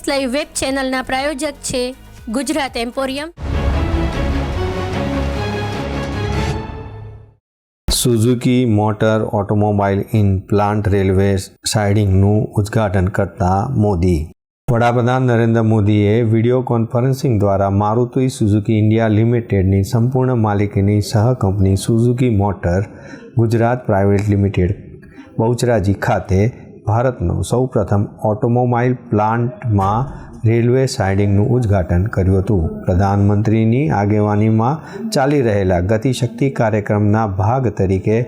S live web ચેનલના પ્રાયોજક છે Gujarat emporium. Suzuki motor automobile in plant railway સાઇડિંગનું ઉદ્ઘાટન કરતા મોદી. વડાપ્રધાન નરેન્દ્ર મોદીએ વીડિયો કોન્ફરન્સિંગ દ્વારા મારુતિ સુઝુકી ઇન્ડિયા લિમિટેડની સંપૂર્ણ માલિકીની સહ company Suzuki motor Gujarat private limited Bahucharaji ખાતે ભારતનો સૌપ્રથમ ઓટોમોબાઈલ પ્લાન્ટમાં રેલવે સાઇડિંગનું ઉદ્ઘાટન કર્યું હતું. પ્રધાનમંત્રીની આગેવાનીમાં ચાલી રહેલા ગતિશક્તિ કાર્યક્રમના ભાગ તરીકે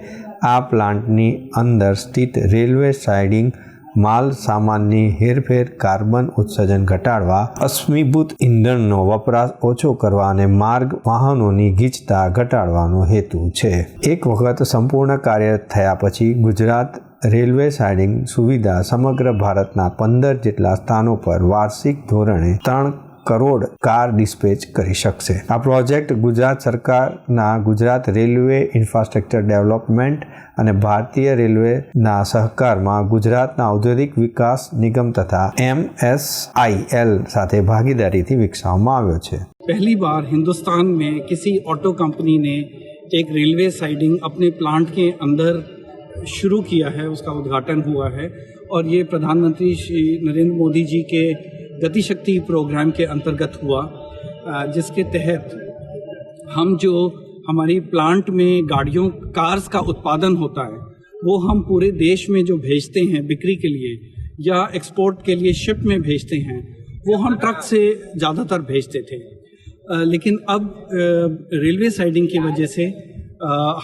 આ પ્લાન્ટની અંદર સ્થિત રેલવે સાઇડિંગ માલ સામાનની હેરફેર, કાર્બન ઉત્સર્જન ઘટાડવા, અશ્મિભૂત ઇંધણનો વપરાશ ઓછો કરવા અને માર્ગ વાહનોની ગીચતા ઘટાડવાનો હેતુ છે. એક વખત સંપૂર્ણ કાર્ય થયા પછી ગુજરાત રેલવે સાઇડિંગ સુવિધા સમગ્ર ભારતના પંદર જેટલા સ્થાનો પર વાર્ષિક ધોરણે ત્રણ કરોડ કાર ડિસ્પેચ કરી શકશે આ પ્રોજેક્ટ ગુજરાત સરકારના ગુજરાત રેલવે ઇન્ફ્રાસ્ટ્રક્ચર ડેવલપમેન્ટ અને ભારતીય રેલવેના સહકારમાં ગુજરાતના ઔદ્યોગિક વિકાસ નિગમ તથા એમએસઆઈએલ સાથે ભાગીદારીથી વિકસાવવામાં આવ્યો છે पहली बार हिंदुस्तान में किसी ऑटो कंपनी ने एक रेलवे साइडिंग अपने प्लांट के अंदर शुरू किया है, उसका उद्घाटन हुआ है और ये प्रधानमंत्री श्री नरेंद्र मोदी जी के गतिशक्ति प्रोग्राम के अंतर्गत हुआ जिसके तहत हम जो हमारी प्लांट में गाड़ियों, कार्स का उत्पादन होता है, वो हम पूरे देश में जो भेजते हैं बिक्री के लिए या एक्सपोर्ट के लिए, शिप में भेजते हैं, वो हम ट्रक से ज़्यादातर भेजते थे। लेकिन अब रेलवे साइडिंग की वजह से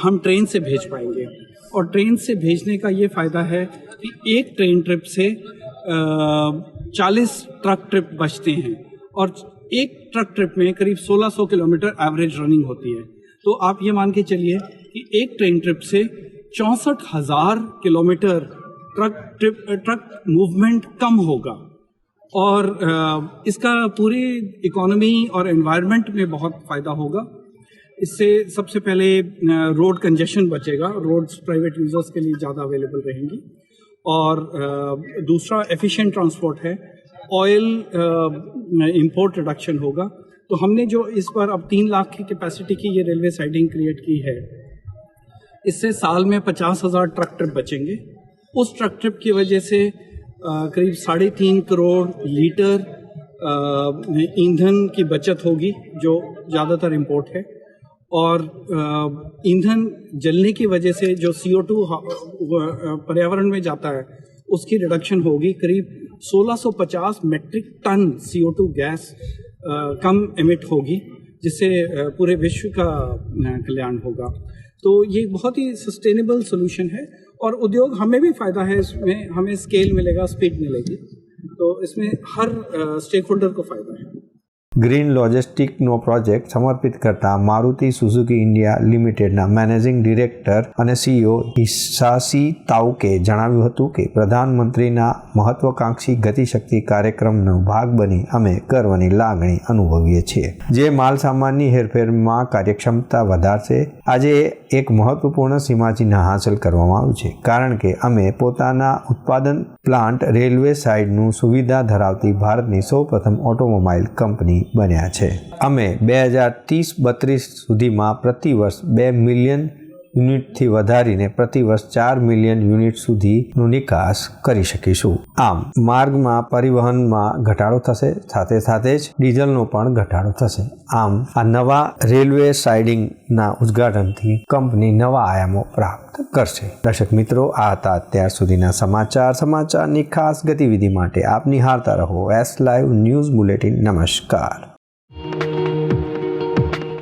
हम ट्रेन से भेज पाएँगे। और ट्रेन से भेजने का ये फ़ायदा है कि एक ट्रेन ट्रिप से चालीस ट्रक ट्रिप बचते हैं और एक ट्रक ट्रिप में करीब 1600 किलोमीटर एवरेज रनिंग होती है। तो आप ये मान के चलिए कि एक ट्रेन ट्रिप से चौंसठ हज़ार kilometre truck trip, truck movement कम होगा। और इसका पूरी इकोनॉमी और एनवायरनमेंट में बहुत फ़ायदा होगा। इससे सबसे पहले रोड कंजेशन बचेगा। रोड्स प्राइवेट यूज़र्स के लिए ज़्यादा अवेलेबल रहेंगी। और दूसरा एफिशिएंट ट्रांसपोर्ट है। ऑयल इंपोर्ट रिडक्शन होगा। तो हमने जो इस बार अब तीन लाख की कैपेसिटी की ये रेलवे साइडिंग क्रिएट की है, इससे साल में पचास हज़ार ट्रक ट्रिप बचेंगे। उस ट्रक ट्रिप की वजह से करीब साढ़े तीन करोड़ लीटर ईंधन की बचत होगी, जो ज़्यादातर इम्पोर्ट है। और ईंधन जलने की वजह से जो सी ओ टू पर्यावरण में जाता है, उसकी रिडक्शन होगी करीब 1650 metric tonne C O two gas कम एमिट होगी, जिससे पूरे विश्व का कल्याण होगा। तो ये बहुत ही सस्टेनेबल सोल्यूशन है और उद्योग हमें भी फ़ायदा है इसमें, हमें स्केल मिलेगा स्पीड मिलेगी। तो इसमें हर स्टेक होल्डर को फ़ायदा है। ગ્રીન લોજિસ્ટિકનો પ્રોજેક્ટ સમર્પિત કરતા મારુતિ સુઝુકી ઇન્ડિયા લિમિટેડના મેનેજિંગ ડિરેક્ટર અને સીઈઓ હિસાસી તાઉકે જણાવ્યું હતું કે પ્રધાનમંત્રીના મહત્વકાંક્ષી ગતિશક્તિ કાર્યક્રમનો ભાગ બની અમે ગર્વની લાગણી અનુભવીએ છીએ. જે માલસામાનની હેરફેરમાં કાર્યક્ષમતા વધારશે, આજે એક મહત્વપૂર્ણ સીમાચિહ્ન હાંસલ કરવામાં આવ્યું છે. કારણ કે અમે પોતાના ઉત્પાદન પ્લાન્ટ રેલવે સાઇડનું સુવિધા ધરાવતી ભારતની સૌપ્રથમ ઓટોમોબાઈલ કંપની બન્યા છે. અમે બે હજાર ત્રીસ બત્રીસ સુધીમાં પ્રતિ વર્ષ બે મિલિયન યુનિટથી વધારીને પ્રતિ વર્ષ ચાર મિલિયન યુનિટ સુધીનો નિકાસ કરી શકીશું. આમ, માર્ગમાં પરિવહનમાં ઘટાડો થશે, સાથે સાથે જ ડીઝલનો પણ ઘટાડો થશે. આમ, આ નવા રેલવે સાઇડિંગના ઉદ્ઘાટનથી કંપની નવા આયામો પ્રાપ્ત કરશે. દર્શક મિત્રો, આ હતા અત્યાર સુધીના સમાચાર. સમાચારની ખાસ ગતિવિધિ માટે આપ નિહાળતા રહો એસ લાઈવ ન્યૂઝ બુલેટિન નમસ્કાર.